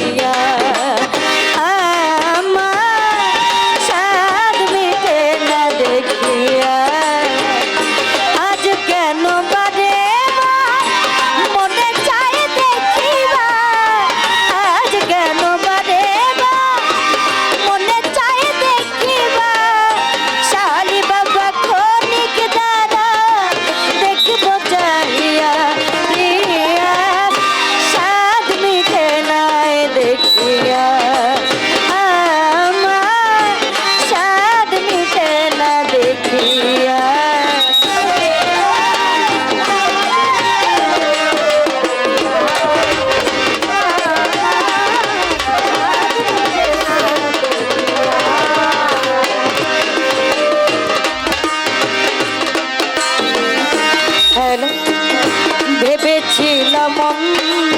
yeah.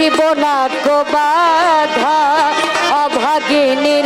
দিব না গো বাধা অভাগিনী